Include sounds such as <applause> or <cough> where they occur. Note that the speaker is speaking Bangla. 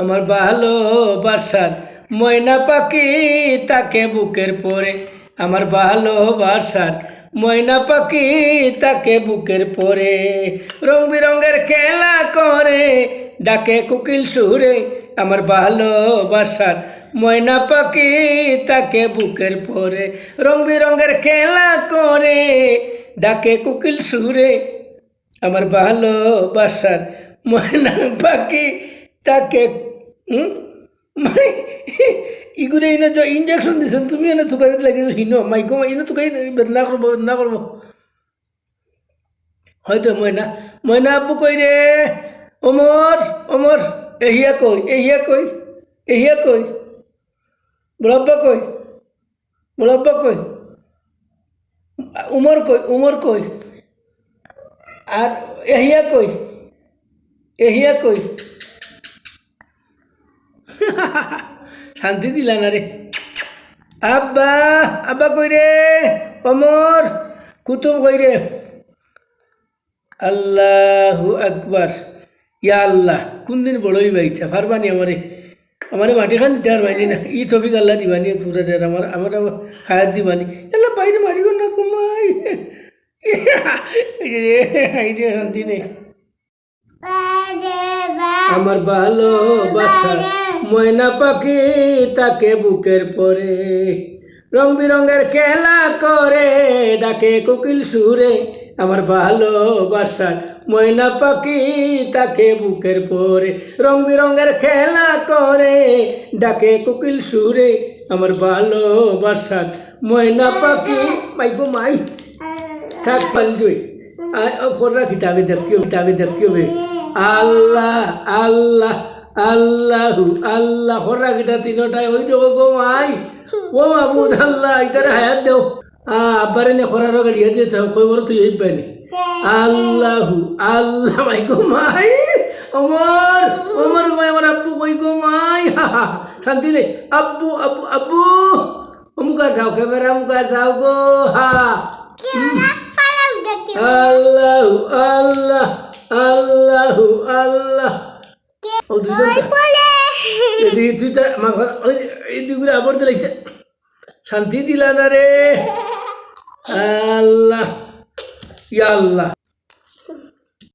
আমার ভালোবাসার ময়না পাখি তাকে বুকের পরে। আমার ভালোবাসার ময়না পাখি তাকে বুকের পরে। রং বিরঙ্গের খেলা করে, ডাকে কুকিল সুরে। আমার ভালোবাসার ময়না পাখি তাকে বুকের পরে। রং বিরঙ্গের খেলা করে, ডাকে কুকিল সুরে। আমার ভালোবাসার ময়না পাখি তাকে মানে ইগুলো ইনো যে ইঞ্জেকশন দিছেন, তুমি এনে থুকাই লাগে হিনো। মাইকো ইনো থুকাই বেদনা করব বেদনা করব। হয়তো ময়না ময়না আব্বু কই রে, অমর অমর, এহিয়া কই এহিয়া কই এহিয়া কই বড়াব্বা কই বড়াব্বা কই, উমর কই উমর কই, আর এহিয়া কই এহিয়া কই। শান্তি দিলা না রে। আব্বা আব্বা কই রে? অমর কুতুব কই রে? আল্লাহু আকবার। ইয়া আল্লাহ কোন দিন বড়ই বাইছা পারবানি আমারে? আমারে মাটি খান দিতে আর বাইনি না। ই টপিক আল্লাহ দিবানি পুরা রে আমার আমার হায়াত দিবানি আল্লাহ বাইরে মারিব না কমাই রে হাই শান্তি নেই। আমার ভালোবাসা ময়না পাখি তাকে বুকের পরে। রং বিরঙ্গের খেলা করে, ডাকে কোকিল সুরে। আমার ভালোবাসার ময়না পাখি তাকে বুকের পরে। রং বিরঙ্গের খেলা করে, ডাকে কোকিল সুরে। আমার ভালোবাসার ময়না পাখি। মাইকো মাই। থাক পালজুই খোরা কিতাবে দেখিও কিতাবে দেখিও আল্লাহ আল্লাহ। আল্লাহু আল্লাহ খোরা কিতা তিনটাই ওই দেবো গো মাই। ও মাবুদ আল্লাহ ইতারে হায়াত দেও। আব্বারে নে খোরার গাড়িয়া দিয়ে চাও কই বড় তুই এই পানি আল্লাহু আল্লাহ মাই গো মাই। ওমর ওমর গো আমার আব্বু কই গো মাই? হা হা শান্তি নেই। আব্বু আব্বু আব্বু। মুখা যাও ক্যামেরা মুখা যাও গো হা। আল্লাহ আল্লাহ আল্লাহ আল্লাহ। ও দুজন এদিকে তুই তা মাখন এদিকে আবার দিলাইছে শান্তি দিলা না রে। <laughs> আল্লাহ। ইয়া আল্লাহ।